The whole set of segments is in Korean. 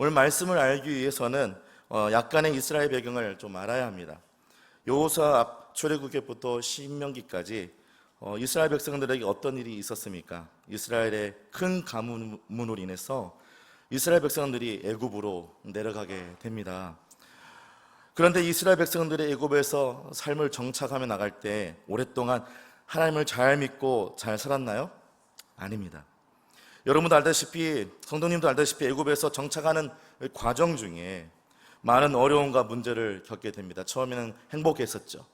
오늘 말씀을 알기 위해서는 어, 약간의 이스라엘 배경을 좀 알아야 합니다. 앞 출애굽기부터 신명기까지 어, 이스라엘 백성들에게 어떤 일이 있었습니까? 이스라엘의 큰 가문으로 인해서 이스라엘 백성들이 애굽으로 내려가게 됩니다. 그런데 이스라엘 백성들이 애굽에서 삶을 정착하며 나갈 때 오랫동안 하나님을 잘 믿고 잘 살았나요? 아닙니다. 여러분도 알다시피 성도님도 알다시피 애굽에서 정착하는 과정 중에 많은 어려움과 문제를 겪게 됩니다. 처음에는 행복했었죠.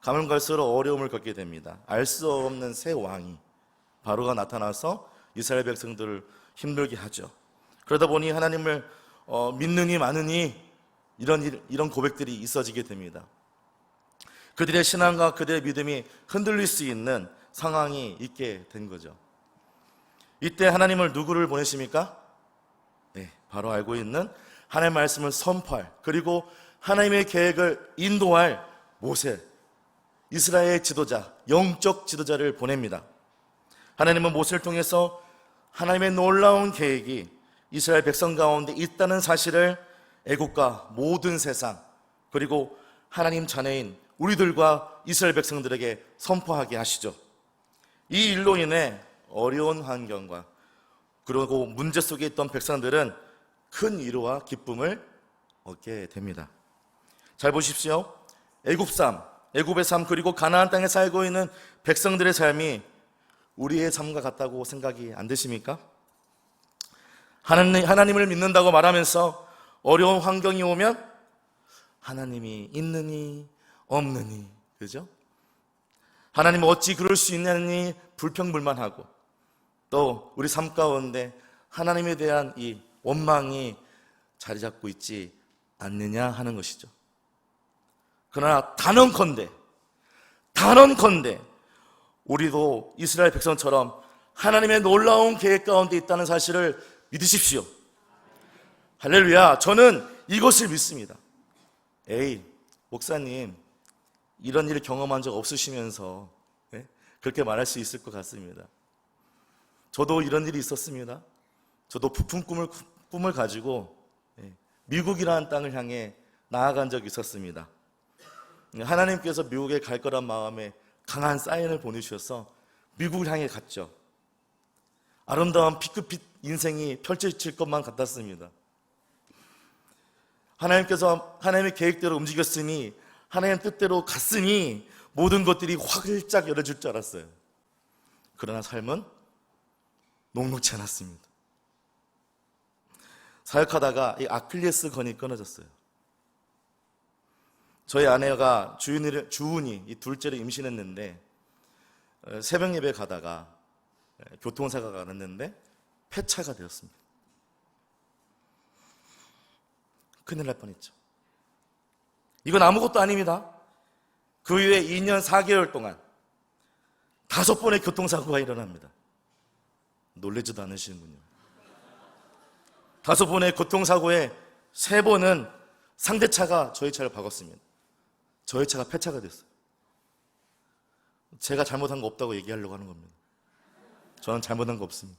가면 갈수록 어려움을 겪게 됩니다. 알 수 없는 새 왕이 바로가 나타나서 이스라엘 백성들을 힘들게 하죠. 그러다 보니 하나님을 어, 믿느니 마느니 이런 일- 이런 고백들이 있어지게 됩니다. 그들의 신앙과 그들의 믿음이 흔들릴 수 있는 상황이 있게 된 거죠. 이때 하나님을 누구를 보내십니까? 네, 바로 알고 있는 하나님의 말씀을 선포할 그리고 하나님의 계획을 인도할 모세 이스라엘 지도자, 영적 지도자를 보냅니다. 하나님은 모세를 통해서 하나님의 놀라운 계획이 이스라엘 백성 가운데 있다는 사실을 애국과 모든 세상 그리고 하나님 자녀인 우리들과 이스라엘 백성들에게 선포하게 하시죠. 이 일로 인해 어려운 환경과 그리고 문제 속에 있던 백성들은 큰 위로와 기쁨을 얻게 됩니다. 잘 보십시오. 애굽 삶, 애굽의 삶 그리고 가나안 땅에 살고 있는 백성들의 삶이 우리의 삶과 같다고 생각이 안 되십니까? 하나님, 하나님을 믿는다고 말하면서 어려운 환경이 오면 하나님이 있느니 없느니 그죠? 하나님 어찌 그럴 수 있냐니 불평불만하고 또 우리 삶 가운데 하나님에 대한 이 원망이 자리 잡고 있지 않느냐 하는 것이죠. 그러나 단언컨대 단언컨대 우리도 이스라엘 백성처럼 하나님의 놀라운 계획 가운데 있다는 사실을 믿으십시오. 할렐루야. 저는 이것을 믿습니다. 에이, 목사님, 이런 일을 경험한 적 없으시면서 예? 그렇게 말할 수 있을 것 같습니다. 저도 이런 일이 있었습니다. 저도 부푼 꿈을, 꿈을 가지고 예, 미국이라는 땅을 향해 나아간 적이 있었습니다. 하나님께서 미국에 갈 거란 마음에 강한 사인을 보내주셔서 미국을 향해 갔죠. 아름다운 피크빛 인생이 펼쳐질 것만 같았습니다. 하나님께서 하나님의 계획대로 움직였으니 하나님 뜻대로 갔으니 모든 것들이 활짝 열어질 줄 알았어요. 그러나 삶은 녹록치 않았습니다. 사역하다가 이 아킬레스 건이 끊어졌어요. 저희 아내가 주은이, 주은이 이 둘째를 임신했는데 어, 새벽 예배 가다가 에, 교통사고가 났는데 폐차가 되었습니다. 큰일 날 뻔했죠. 이건 아무것도 아닙니다. 그 이후에 2년 4개월 동안 다섯 번의 교통사고가 일어납니다. 놀라지도 않으시는군요. 다섯 번의 교통사고에 세 번은 상대차가 저희 차를 박았습니다. 저희 차가 폐차가 됐어요. 제가 잘못한 거 없다고 얘기하려고 하는 겁니다. 저는 잘못한 거 없습니다.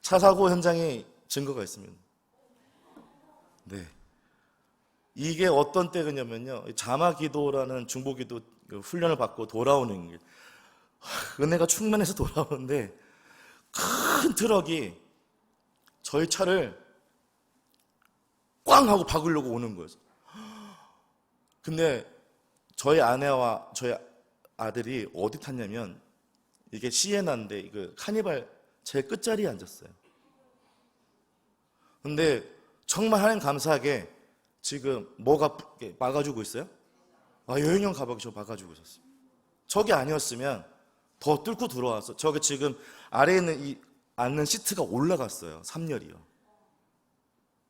차 사고 현장에 증거가 있습니다. 네. 이게 어떤 때냐면요. 자마 기도라는 중보 기도 그 훈련을 받고 돌아오는 길. 하, 은혜가 충만해서 돌아오는데 큰 트럭이 저희 차를 꽝 하고 박으려고 오는 거예요. 근데 저희 아내와 저희 아들이 어디 탔냐면 이게 시에나인데 그 카니발 제 끝자리에 앉았어요. 근데 정말 하나님 감사하게 지금 뭐가 막아주고 있어요? 아, 여행형 가방이 저 막아주고 있었어요. 저게 아니었으면 더 뚫고 들어와서 저게 지금 아래에 있는 이 앉는 시트가 올라갔어요. 3열이요.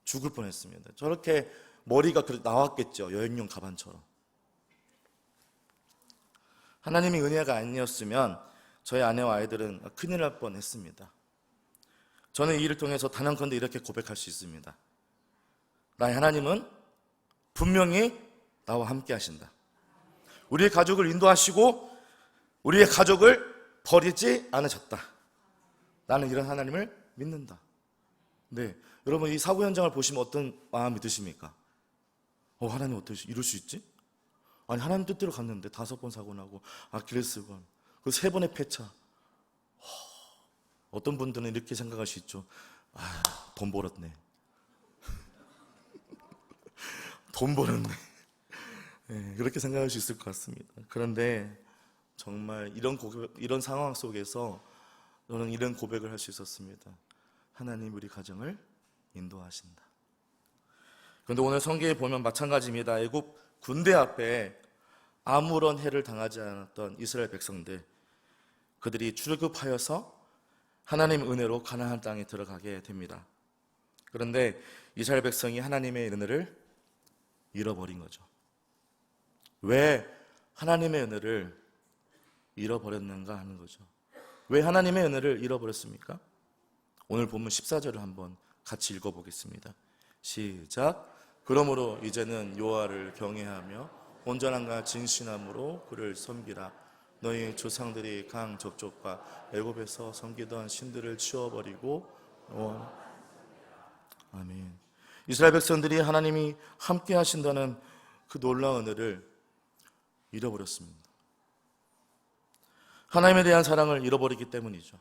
죽을 뻔했습니다. 저렇게 머리가 나왔겠죠. 여행용 가방처럼. 하나님의 은혜가 아니었으면 저희 아내와 아이들은 큰일 날 뻔했습니다. 저는 이 일을 통해서 단언컨대 이렇게 고백할 수 있습니다. 나의 하나님은 분명히 나와 함께 하신다. 우리의 가족을 인도하시고 우리의 가족을 버리지 않으셨다. 나는 이런 하나님을 믿는다. 네. 여러분 이 사고 현장을 보시면 어떤 마음이 드십니까? 어 하나님 어떻게 이럴 수 있지? 아니 하나님 뜻대로 갔는데 다섯 번 사고 나고 아킬레스건 그세 번의 폐차 허, 어떤 분들은 이렇게 생각할 수 있죠 아 돈 벌었네 돈 벌었네 예, 그렇게 생각할 수 있을 것 같습니다 그런데 정말 이런 고백, 이런 상황 속에서 저는 이런 고백을 할 수 있었습니다 하나님 우리 가정을 인도하신다 그런데 오늘 성경에 보면 마찬가지입니다. 애굽 군대 앞에 아무런 해를 당하지 않았던 이스라엘 백성들 그들이 출급하여서 하나님 은혜로 가나안 땅에 들어가게 됩니다. 그런데 이스라엘 백성이 하나님의 은혜를 잃어버린 거죠. 왜 하나님의 은혜를 잃어버렸는가 하는 거죠. 왜 하나님의 은혜를 잃어버렸습니까? 오늘 본문 14절을 한번 같이 읽어보겠습니다. 시작. 그러므로 이제는 여호와를 경외하며 온전함과 진실함으로 그를 섬기라. 너희 조상들이 강 적족과 애굽에서 섬기던 신들을 치워버리고 어, 아멘. 이스라엘 백성들이 하나님이 함께 하신다는 그 놀라운 은혜를 잃어버렸습니다. 하나님에 대한 사랑을 잃어버리기 때문이죠.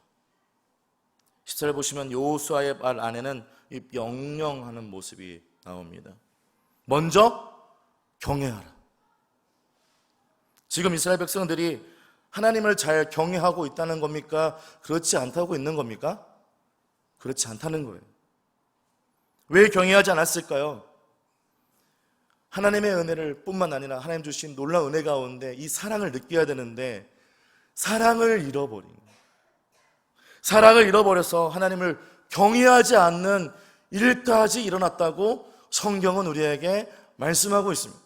10절 보시면 여호수아의 말 안에는 이 명령하는 모습이 나옵니다. 먼저 경외하라. 지금 이스라엘 백성들이 하나님을 잘 경외하고 있다는 겁니까? 그렇지 않다고 있는 겁니까? 그렇지 않다는 거예요. 왜 경외하지 않았을까요? 하나님의 은혜를 뿐만 아니라 하나님 주신 놀라운 은혜 가운데 이 사랑을 느껴야 되는데 사랑을 잃어버린 거예요. 사랑을 잃어버려서 하나님을 경외하지 않는 일까지 일어났다고 성경은 우리에게 말씀하고 있습니다.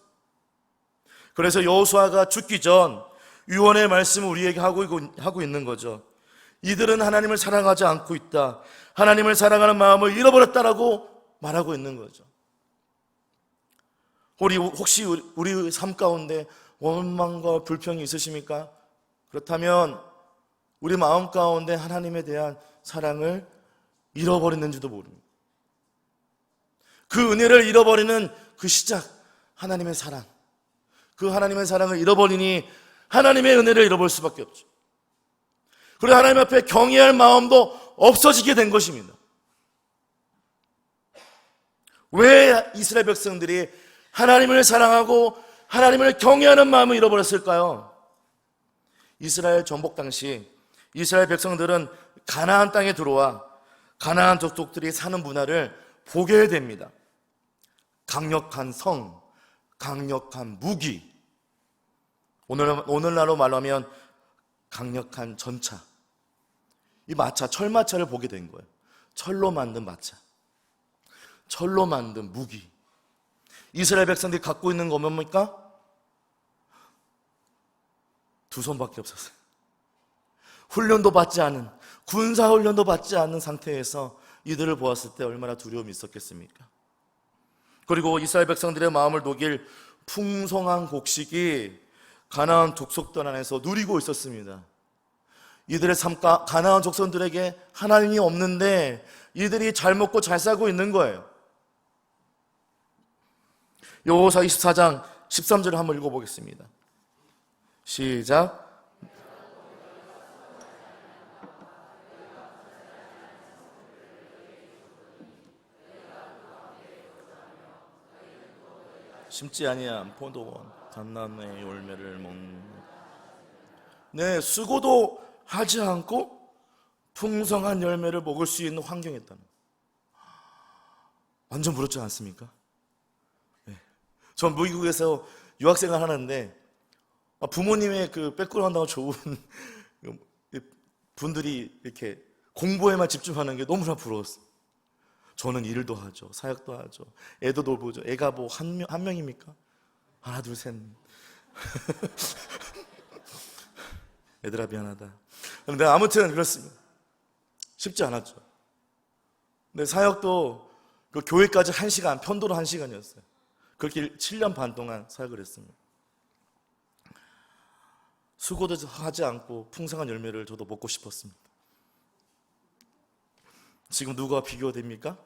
그래서 여호수아가 죽기 전 유언의 말씀을 우리에게 하고, 하고 있는 거죠. 이들은 하나님을 사랑하지 않고 있다. 하나님을 사랑하는 마음을 잃어버렸다라고 말하고 있는 거죠. 우리 혹시 우리 삶 가운데 원망과 불평이 있으십니까? 그렇다면 우리 마음 가운데 하나님에 대한 사랑을 잃어버렸는지도 모릅니다. 그 은혜를 잃어버리는 그 시작, 하나님의 사랑. 그 하나님의 사랑을 잃어버리니 하나님의 은혜를 잃어버릴 수밖에 없죠. 그리고 하나님 앞에 경외할 마음도 없어지게 된 것입니다. 왜 이스라엘 백성들이 하나님을 사랑하고 하나님을 경외하는 마음을 잃어버렸을까요? 이스라엘 전복 당시 이스라엘 백성들은 가나안 땅에 들어와 가나안 족속들이 사는 문화를 보게 됩니다. 강력한 성, 강력한 무기, 오늘, 오늘날로 말하면 강력한 전차. 이 마차, 철마차를 보게 된 거예요. 철로 만든 마차. 철로 만든 무기. 이스라엘 백성들이 갖고 있는 거 뭡니까? 두 손밖에 없었어요. 훈련도 받지 않은, 군사훈련도 받지 않는 상태에서 이들을 보았을 때 얼마나 두려움이 있었겠습니까? 그리고 이스라엘 백성들의 마음을 녹일 풍성한 곡식이 가나안 족속들 안에서 누리고 있었습니다. 이들의 삶 가나안 족속들에게 하나님이 없는데 이들이 잘 먹고 잘 살고 있는 거예요. 여호사 24장 13절을 한번 읽어보겠습니다. 시작. 심지 아니한 포도원 단나의 열매를 먹는 네 수고도 하지 않고 풍성한 열매를 먹을 수 있는 환경이었다는 완전 부럽지 않습니까? 네. 전 미국에서 유학생활 하는데 아, 부모님의 그 백그라운드가 좋은 분들이 이렇게 공부에만 집중하는 게 너무나 부러웠어요. 저는 일도 하죠. 사역도 하죠. 애도 돌보죠. 애가 뭐 한 명, 한 명입니까? 하나, 둘, 셋. 얘들아, 미안하다. 그런데 아무튼 그렇습니다. 쉽지 않았죠. 근데 사역도 그 교회까지 한 시간, 편도로 한 시간이었어요. 그렇게 7년 반 동안 사역을 했습니다. 수고도 하지 않고 풍성한 열매를 저도 먹고 싶었습니다. 지금 누가 비교됩니까?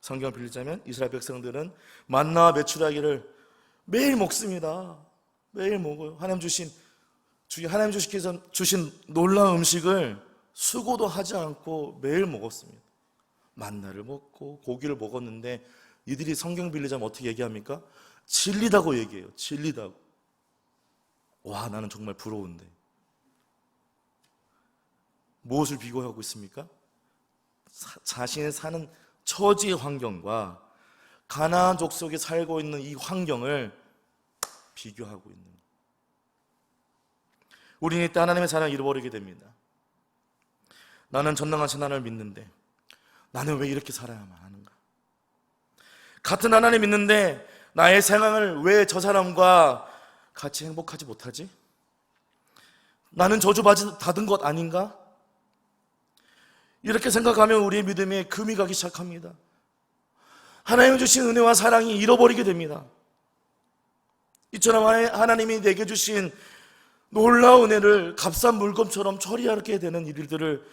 성경을 빌리자면 이스라엘 백성들은 만나와 메추라기를 매일 먹습니다. 매일 먹어요. 하나님 주신 주 하나님 주시께서 주신 놀라운 음식을 수고도 하지 않고 매일 먹었습니다. 만나를 먹고 고기를 먹었는데 이들이 성경 빌리자면 어떻게 얘기합니까? 진리다고 얘기해요. 진리다고. 와, 나는 정말 부러운데. 무엇을 비교하고 있습니까? 사- 자신이 사는 처지 환경과 가나안 족속에 살고 있는 이 환경을 비교하고 있는 거예요. 우리는 이때 하나님의 사랑을 잃어버리게 됩니다. 나는 전능하신 하나님을 믿는데 나는 왜 이렇게 살아야만 하는가? 같은 하나님 믿는데 나의 생활을 왜 저 사람과 같이 행복하지 못하지? 나는 저주받은 것 아닌가? 이렇게 생각하면 우리의 믿음에 금이 가기 시작합니다. 하나님 주신 은혜와 사랑이 잃어버리게 됩니다. 이처럼 하나님이 내게 주신 놀라운 은혜를 값싼 물건처럼 처리하게 되는 일들을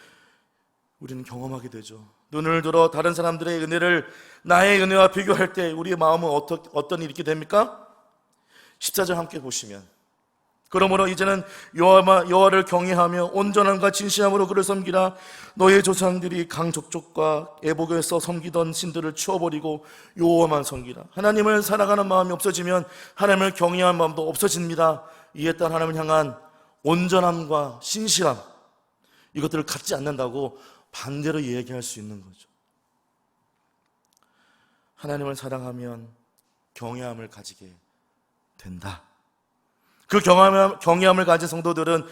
우리는 경험하게 되죠. 눈을 들어 다른 사람들의 은혜를 나의 은혜와 비교할 때 우리의 마음은 어떤 일이 됩니까? 14절 함께 보시면 그러므로 이제는 여호와, 여호와를 경외하며 온전함과 진실함으로 그를 섬기라. 너의 조상들이 강족족과 애복에서 섬기던 신들을 치워버리고 여호와만 섬기라. 하나님을 사랑하는 마음이 없어지면 하나님을 경외하는 마음도 없어집니다. 이에 따라 하나님을 향한 온전함과 신실함 이것들을 갖지 않는다고 반대로 얘기할 수 있는 거죠. 하나님을 사랑하면 경외함을 가지게 된다 그 경외함, 경외함을 가진 성도들은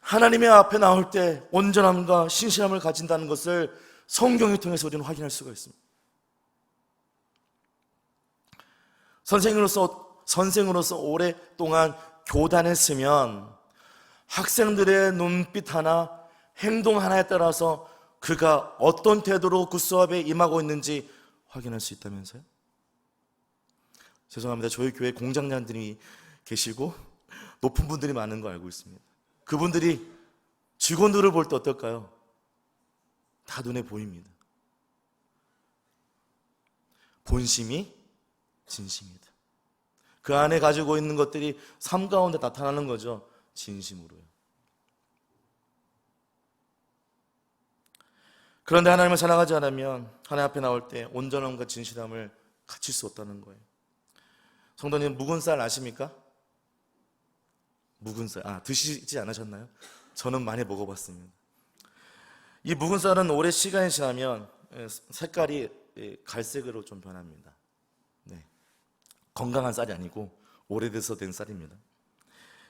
하나님의 앞에 나올 때 온전함과 신실함을 가진다는 것을 성경을 통해서 우리는 확인할 수가 있습니다. 선생으로서 선생으로서 오랫동안 교단했으면 학생들의 눈빛 하나, 행동 하나에 따라서 그가 어떤 태도로 그 수업에 임하고 있는지 확인할 수 있다면서요? 죄송합니다. 저희 교회 공장장들이 계시고 높은 분들이 많은 거 알고 있습니다. 그분들이 직원들을 볼 때 어떨까요? 다 눈에 보입니다. 본심이 진심이다. 그 안에 가지고 있는 것들이 삶 가운데 나타나는 거죠. 진심으로요. 그런데 하나님을 사랑하지 않으면 하나님 앞에 나올 때 온전함과 진실함을 갖출 수 없다는 거예요. 성도님 묵은 쌀 아십니까? 묵은 쌀. 아, 드시지 않으셨나요? 저는 많이 먹어봤습니다. 이 묵은 쌀은 오래 시간이 지나면 예, 색깔이 예, 갈색으로 좀 변합니다. 네. 건강한 쌀이 아니고 오래돼서 된 쌀입니다.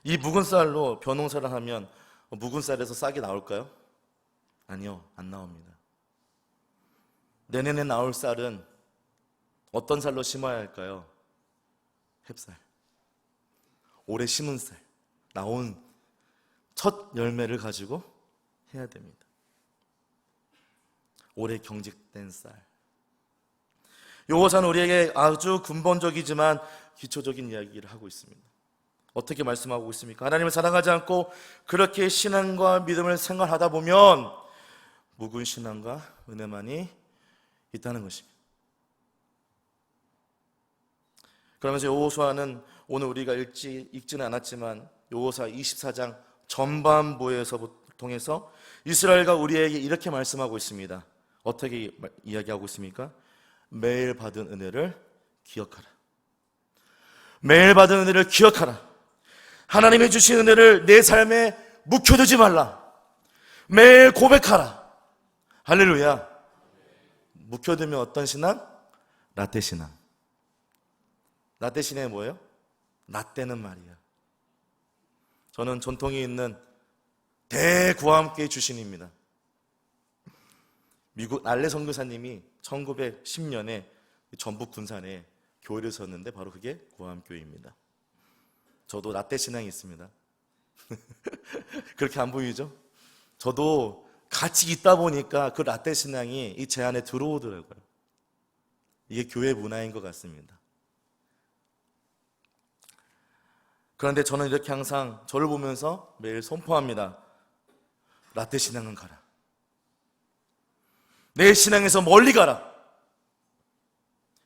이 묵은 쌀로 벼농사를 하면 묵은 쌀에서 싹이 나올까요? 아니요, 안 나옵니다. 내년에 나올 쌀은 어떤 쌀로 심어야 할까요? 햅쌀. 올해 심은 쌀. 나온 첫 열매를 가지고 해야 됩니다. 올해 경직된 쌀. 요것은 우리에게 아주 근본적이지만 기초적인 이야기를 하고 있습니다. 어떻게 말씀하고 있습니까? 하나님을 사랑하지 않고 그렇게 신앙과 믿음을 생활하다 보면 묵은 신앙과 은혜만이 있다는 것입니다. 그러면서 여호수아는 오늘 우리가 읽지 읽지는 않았지만 여호사 24장 전반부에서 통해서 이스라엘과 우리에게 이렇게 말씀하고 있습니다. 어떻게 이야기하고 있습니까? 매일 받은 은혜를 기억하라. 매일 받은 은혜를 기억하라. 하나님이 주신 은혜를 내 삶에 묵혀두지 말라. 매일 고백하라. 할렐루야. 묵혀두면 어떤 신앙? 라떼 신앙. 라떼 신앙이 뭐예요? 라떼는 말이야. 저는 전통이 있는 대구함께 주신입니다. 미국 알레 선교사님이 1910년에 전북 군산에 교회를 섰는데 바로 그게 구함교회입니다. 저도 라떼 신앙이 있습니다. 그렇게 안 보이죠? 저도 같이 있다 보니까 그 라떼 신앙이 이 제 안에 들어오더라고요. 이게 교회 문화인 것 같습니다. 그런데 저는 이렇게 항상 저를 보면서 매일 선포합니다. 라떼 신앙은 가라. 내 신앙에서 멀리 가라.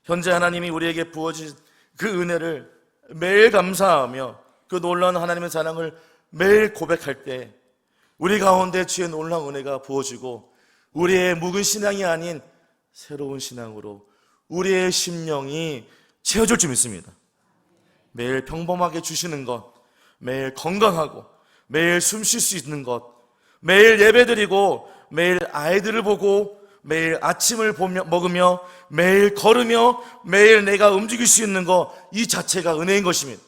현재 하나님이 우리에게 부어진 그 은혜를 매일 감사하며 그 놀라운 하나님의 사랑을 매일 고백할 때 우리 가운데 주의 놀라운 은혜가 부어지고 우리의 묵은 신앙이 아닌 새로운 신앙으로 우리의 심령이 채워질 줄 믿습니다. 매일 평범하게 주시는 것, 매일 건강하고 매일 숨 쉴 수 있는 것, 매일 예배드리고 매일 아이들을 보고 매일 아침을 보며, 먹으며 매일 걸으며 매일 내가 움직일 수 있는 것 이 자체가 은혜인 것입니다.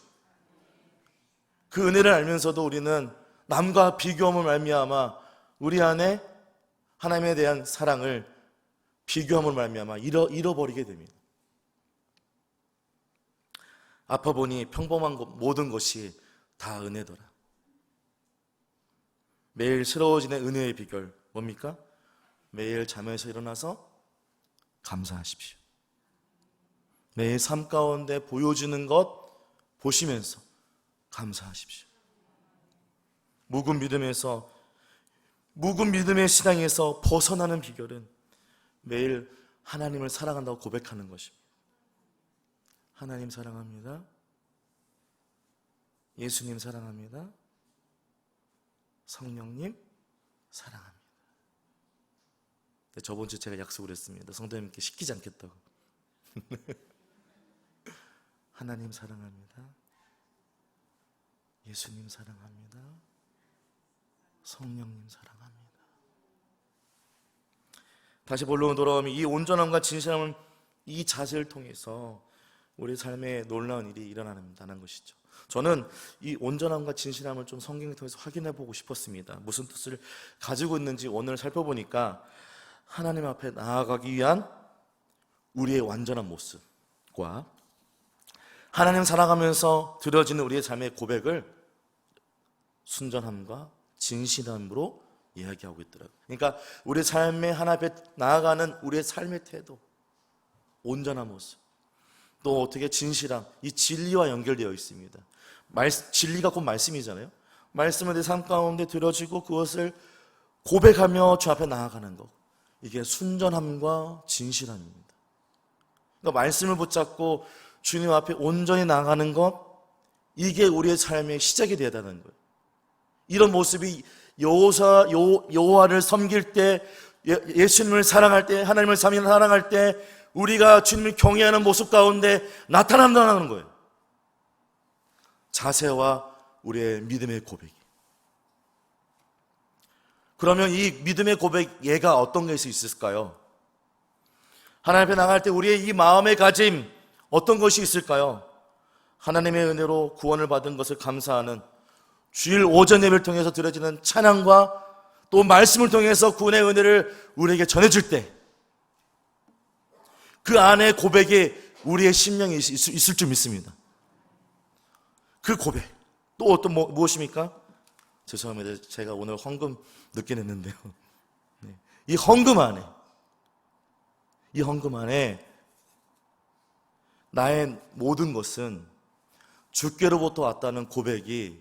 그 은혜를 알면서도 우리는 남과 비교함을 말미암아 우리 안에 하나님에 대한 사랑을 비교함을 말미암아 잃어, 잃어버리게 됩니다. 아파 보니 평범한 것, 모든 것이 다 은혜더라. 매일 새로워지는 은혜의 비결 뭡니까? 매일 잠에서 일어나서 감사하십시오. 매일 삶 가운데 보여주는 것 보시면서 감사하십시오. 묵은 믿음에서 묵은 믿음의 신앙에서 벗어나는 비결은 매일 하나님을 사랑한다고 고백하는 것입니다. 하나님 사랑합니다. 예수님 사랑합니다. 성령님 사랑합니다. 저번 주 제가 약속을 했습니다. 성도님께 시키지 않겠다고. 하나님 사랑합니다. 예수님 사랑합니다. 성령님 사랑합니다. 다시 본론으로 돌아오면 이 온전함과 진실함은 이 자세를 통해서 우리 삶에 놀라운 일이 일어난다는 것이죠. 저는 이 온전함과 진실함을 좀 성경을 통해서 확인해 보고 싶었습니다. 무슨 뜻을 가지고 있는지 오늘 살펴보니까 하나님 앞에 나아가기 위한 우리의 완전한 모습과 하나님 살아가면서 드려지는 우리의 삶의 고백을 순전함과 진실함으로 이야기하고 있더라고요. 그러니까 우리 삶의 하나 앞에 나아가는 우리의 삶의 태도, 온전한 모습, 또 어떻게 진실함, 이 진리와 연결되어 있습니다. 말, 진리가 곧 말씀이잖아요. 말씀을 내 삶 가운데 들어지고 그것을 고백하며 주 앞에 나아가는 것. 이게 순전함과 진실함입니다. 그러니까 말씀을 붙잡고 주님 앞에 온전히 나가는 것, 이게 우리의 삶의 시작이 되는 거예요. 이런 모습이 여호사 요 여호와를 섬길 때 예- 예수님을 사랑할 때 하나님을 사랑할 때 우리가 주님을 경외하는 모습 가운데 나타난다는 거예요. 자세와 우리의 믿음의 고백이. 그러면 이 믿음의 고백 얘가 어떤 것이 있을까요? 하나님 앞에 나갈 때 우리의 이 마음의 가짐 어떤 것이 있을까요? 하나님의 은혜로 구원을 받은 것을 감사하는 주일 오전 예배를 통해서 드려지는 찬양과 또 말씀을 통해서 구원의 은혜를 우리에게 전해줄 때 그 안에 고백에 우리의 심령이 있- 있을, 있을 줄 믿습니다. 그 고백. 또 어떤 뭐, 무엇입니까? 죄송합니다. 제가 오늘 헌금 늦게 냈는데요. 네. 이 헌금 안에, 이 헌금 안에 나의 모든 것은 주께로부터 왔다는 고백이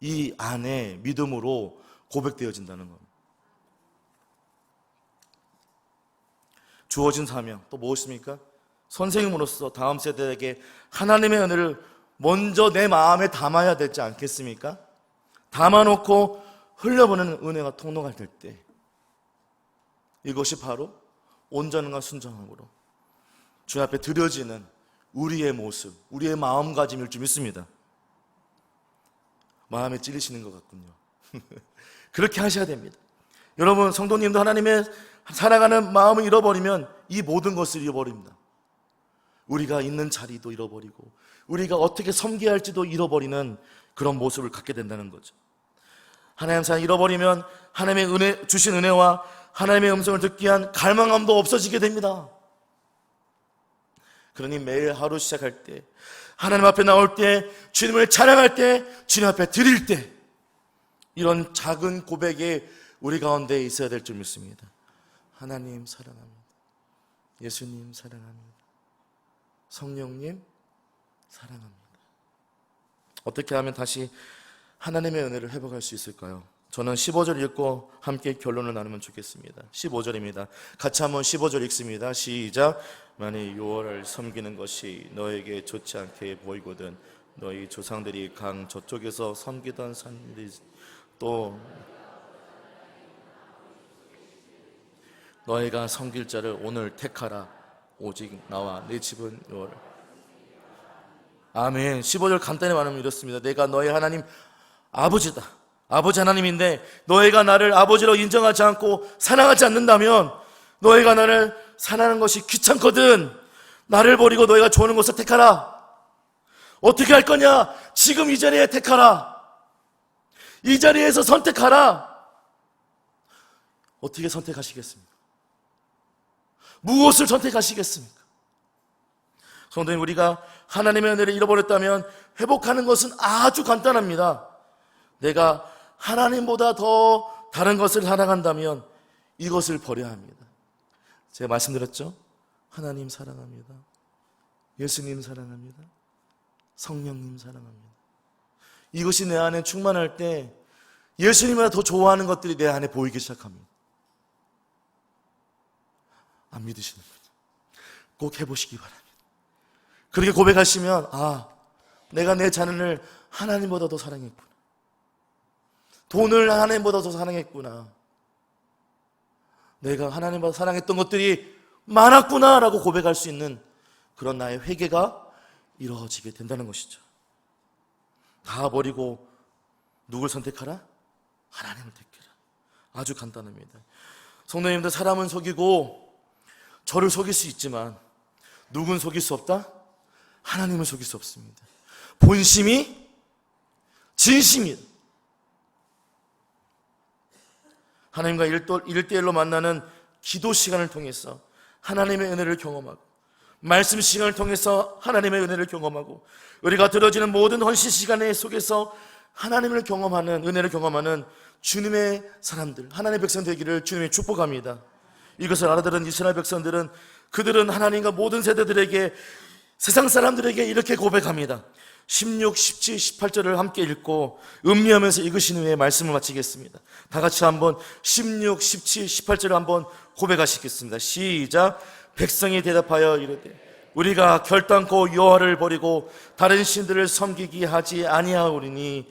이 안에 믿음으로 고백되어진다는 겁니다. 주어진 사명 또 무엇입니까? 선생님으로서 다음 세대에게 하나님의 은혜를 먼저 내 마음에 담아야 되지 않겠습니까? 담아놓고 흘려보내는 은혜가 통로가 될 때 이것이 바로 온전과 순정함으로 주 앞에 드려지는 우리의 모습, 우리의 마음가짐일 줄 믿습니다. 마음에 찔리시는 것 같군요. 그렇게 하셔야 됩니다. 여러분, 성도님도 하나님의 사랑하는 마음을 잃어버리면 이 모든 것을 잃어버립니다. 우리가 있는 자리도 잃어버리고, 우리가 어떻게 섬겨야 할지도 잃어버리는 그런 모습을 갖게 된다는 거죠. 하나님 사랑 잃어버리면 하나님의 은혜, 주신 은혜와 하나님의 음성을 듣기 위한 갈망함도 없어지게 됩니다. 그러니 매일 하루 시작할 때, 하나님 앞에 나올 때, 주님을 찬양할 때, 주님 앞에 드릴 때, 이런 작은 고백에 우리 가운데 있어야 될 줄 믿습니다. 하나님 사랑합니다. 예수님 사랑합니다. 성령님 사랑합니다. 어떻게 하면 다시 하나님의 은혜를 회복할 수 있을까요? 저는 15절 읽고 함께 결론을 나누면 좋겠습니다. 15절입니다. 같이 한번 15절 읽습니다. 시작. 만일 요월을 섬기는 것이 너에게 좋지 않게 보이거든 너희 조상들이 강 저쪽에서 섬기던 산들이 또 너희가 섬길 자를 오늘 택하라. 오직 나와 내 집은 요월. 아멘. 15절 간단히 말하면 이렇습니다. 내가 너희 하나님 아버지다. 아버지 하나님인데 너희가 나를 아버지로 인정하지 않고 사랑하지 않는다면 너희가 나를 사랑하는 것이 귀찮거든. 나를 버리고 너희가 좋은 것을 택하라. 어떻게 할 거냐? 지금 이 자리에 택하라. 이 자리에서 선택하라. 어떻게 선택하시겠습니까? 무엇을 선택하시겠습니까? 성도님 우리가 하나님의 은혜를 잃어버렸다면 회복하는 것은 아주 간단합니다. 내가 하나님보다 더 다른 것을 사랑한다면 이것을 버려야 합니다. 제가 말씀드렸죠? 하나님 사랑합니다. 예수님 사랑합니다. 성령님 사랑합니다. 이것이 내 안에 충만할 때 예수님보다 더 좋아하는 것들이 내 안에 보이기 시작합니다. 안 믿으시는 분. 꼭 해보시기 바랍니다. 그렇게 고백하시면, 아, 내가 내 자녀를 하나님보다 더 사랑했구나. 돈을 하나님보다 더 사랑했구나. 내가 하나님보다 사랑했던 것들이 많았구나. 라고 고백할 수 있는 그런 나의 회개가 이루어지게 된다는 것이죠. 다 버리고 누굴 선택하라? 하나님을 택해라. 아주 간단합니다. 성도님들 사람은 속이고 저를 속일 수 있지만 누군 속일 수 없다? 하나님을 속일 수 없습니다. 본심이 진심이다. 하나님과 일대일로 만나는 기도 시간을 통해서 하나님의 은혜를 경험하고 말씀 시간을 통해서 하나님의 은혜를 경험하고 우리가 들어지는 모든 헌신 시간의 속에서 하나님을 경험하는 은혜를 경험하는 주님의 사람들 하나님의 백성 되기를 주님이 축복합니다. 이것을 알아들은 이스라엘 백성들은 그들은 하나님과 모든 세대들에게 세상 사람들에게 이렇게 고백합니다. 16, 17, 18절을 함께 읽고 음미하면서 읽으신 후에 말씀을 마치겠습니다. 다 같이 한번 16, 17, 18절을 한번 고백하시겠습니다. 시작. 백성이 대답하여 이르되 우리가 결단코 여호와를 버리고 다른 신들을 섬기기 하지 아니하오리니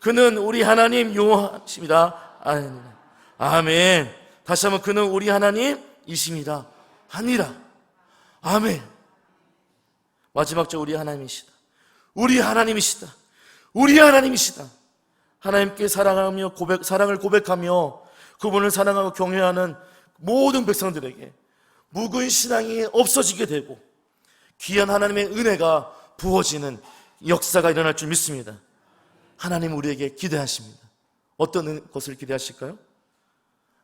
그는 우리 하나님 여호와십니다. 아멘. 다시 한번 그는 우리 하나님이십니다. 아니라. 아멘. 마지막적 우리 하나님이시다. 우리 하나님이시다. 우리 하나님이시다. 하나님께 사랑하며 고백, 사랑을 고백하며 그분을 사랑하고 경외하는 모든 백성들에게 묵은 신앙이 없어지게 되고 귀한 하나님의 은혜가 부어지는 역사가 일어날 줄 믿습니다. 하나님 우리에게 기대하십니다. 어떤 것을 기대하실까요?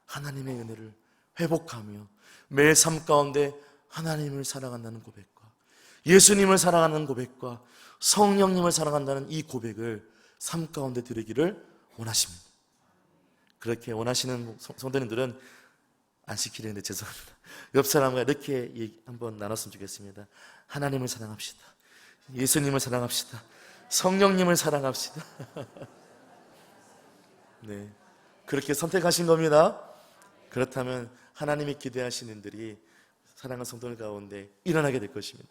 하나님의 은혜를 회복하며 매일 삶 가운데 하나님을 사랑한다는 고백과 예수님을 사랑하는 고백과 성령님을 사랑한다는 이 고백을 삶 가운데 드리기를 원하십니다. 그렇게 원하시는 성도님들은 안 시키려는데 죄송합니다. 옆 사람과 이렇게 한번 나눴으면 좋겠습니다. 하나님을 사랑합시다. 예수님을 사랑합시다. 성령님을 사랑합시다. 네. 그렇게 선택하신 겁니다. 그렇다면 하나님이 기대하시는 일들이 사랑하는 성도들 가운데 일어나게 될 것입니다.